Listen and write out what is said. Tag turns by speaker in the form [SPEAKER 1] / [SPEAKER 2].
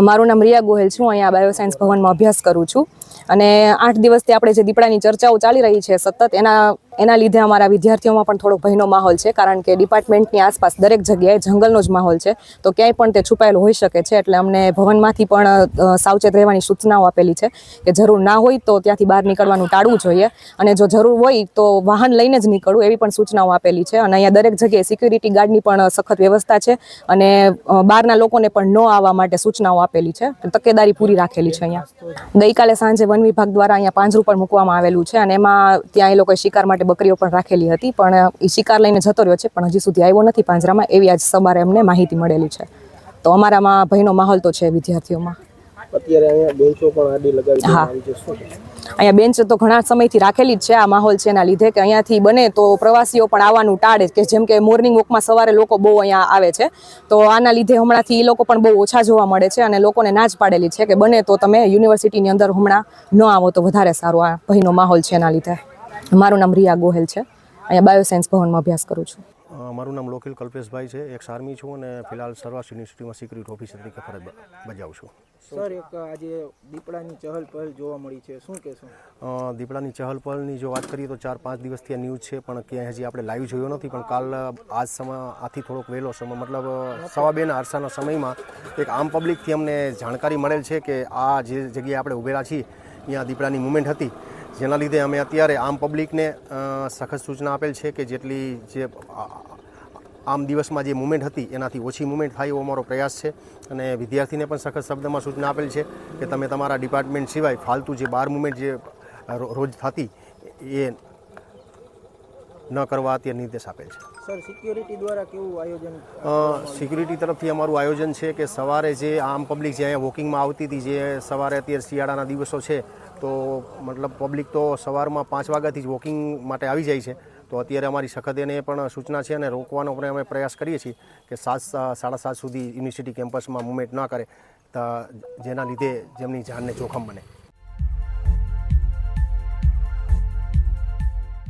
[SPEAKER 1] મારું નામ રિયા ગોહેલ છું. અહીંયા બાયોસાયન્સ ભવનમાં અભ્યાસ કરું છું. અને આઠ દિવસથી આપણે જે દીપડાની ચર્ચાઓ ચાલી રહી છે સતત, એના એના લીધે અમારા વિદ્યાર્થીઓમાં પણ થોડો ભયનો માહોલ છે, કારણ કે ડિપાર્ટમેન્ટની આસપાસ દરેક જગ્યાએ જંગલનો જ માહોલ છે. તો ક્યાંય પણ તે છુપાયેલું હોઈ શકે છે, એટલે અમને ભવનમાંથી પણ સાવચેત રહેવાની સૂચનાઓ આપેલી છે કે જરૂર ના હોય તો ત્યાંથી બહાર નીકળવાનું ટાળવું જોઈએ. અને જો જરૂર હોય તો વાહન લઈને જ નીકળવું એવી પણ સૂચનાઓ આપેલી છે. અને અહીંયા દરેક જગ્યાએ સિક્યુરિટી ગાર્ડની પણ સખત વ્યવસ્થા છે અને બહારના લોકોને પણ ન આવવા માટે સૂચનાઓ આપેલી છે. તકેદારી પૂરી રાખેલી છે અહીંયા. ગઈકાલે સાંજે વન વિભાગ દ્વારા અહીંયા પાંજરું પણ મૂકવામાં આવેલું છે અને એમાં ત્યાં એ લોકોએ શિકાર માટે બકરીઓ પણ રાખેલી હતી પણ એ શિકાર લઈને જતો રહ્યો છે પણ હજી સુધી આવ્યો નથી પાંજરામાં એવી આજ સવારે અમને માહિતી મળેલી છે. તો અમારામાં ભયનો માહોલ તો છે વિદ્યાર્થીઓમાં.
[SPEAKER 2] અત્યારે અહીંયા બેન્ચો પણ આડી લગાવી આવી છે. શું
[SPEAKER 1] અહીંયા બેન્ચ તો ઘણા સમયથી રાખેલી જ છે આ માહોલ છે એના લીધે કે અહીંયાથી બને તો પ્રવાસીઓ પણ આવવાનું ટાળે કે જેમ કે મોર્નિંગ વોકમાં સવારે લોકો બહુ અહીંયા આવે છે. તો આના લીધે હમણાંથી એ લોકો પણ બહુ ઓછા જોવા મળે છે અને લોકોને ના જ પાડેલી છે કે બને તો તમે યુનિવર્સિટીની અંદર હમણાં ન આવો તો વધારે સારું આ ભયનો માહોલ છે એના લીધે. મારું નામ રિયા ગોહેલ છે. અહીંયા બાયોસાયન્સ ભવનમાં અભ્યાસ કરું છું.
[SPEAKER 3] મારું નામ લોકિલ કલ્પેશભાઈ છે. એક આર્મી છું અને ફિલહાલ સર્વાસ યુનિવર્સિટીમાં સિક્યુરિટી ઓફિસર તરીકે ફરજ બજાવું છું.
[SPEAKER 2] સર એક આજે દીપડાની ચહલ પહલ જોવા મળી છે. શું કહેશો?
[SPEAKER 3] દીપડાની ચહલ પહલની જો વાત કરીએ તો ચાર પાંચ દિવસથી આ ન્યૂઝ છે પણ ક્યાંય હજી આપણે લાઈવ જોયો નથી. પણ કાલ આજ સમય આથી થોડોક વહેલો સમય મતલબ સવા બેના અરસાના સમયમાં એક આમ પબ્લિકથી અમને જાણકારી મળેલ છે કે આ જે જગ્યાએ આપણે ઉભેલા છીએ ત્યાં દીપડાની મુવમેન્ટ હતી. જેના લીધે અમે અત્યારે આમ પબ્લિકને સખત સૂચના આપેલ છે કે જેટલી જે આમ દિવસમાં જે મુમેન્ટ હતી, એનાથી ઓછી મુમેન્ટ થાય એવો અમારો પ્રયાસ છે. અને વિદ્યાર્થીને પણ સખત શબ્દમાં સૂચના આપેલ છે કે તમે તમારા ડિપાર્ટમેન્ટ સિવાય ફાલતુ જે બાર મુમેન્ટ જે રોજ થતી, એ ન કરવા અત્યારે નિર્દેશ આપેલ છે.
[SPEAKER 2] સર સિક્યુરિટી દ્વારા કેવું આયોજન?
[SPEAKER 3] સિક્યુરિટી તરફથી અમારું આયોજન છે કે સવારે જે આમ પબ્લિક જે અહીંયા વોકિંગમાં આવતી હતી જે સવારે અત્યારે શિયાળાના દિવસો છે તો મતલબ પબ્લિક તો સવારમાં પાંચ વાગ્યાથી જ વોકિંગ માટે આવી જાય છે. તો અત્યારે અમારી સખત એને પણ સૂચના છે અને રોકવાનો પણ અમે પ્રયાસ કરીએ છીએ કે સાત સાડા સાત સુધી યુનિવર્સિટી કેમ્પસમાં મુવમેન્ટ ન કરે તો જેના લીધે જેમની જાનને જોખમ બને.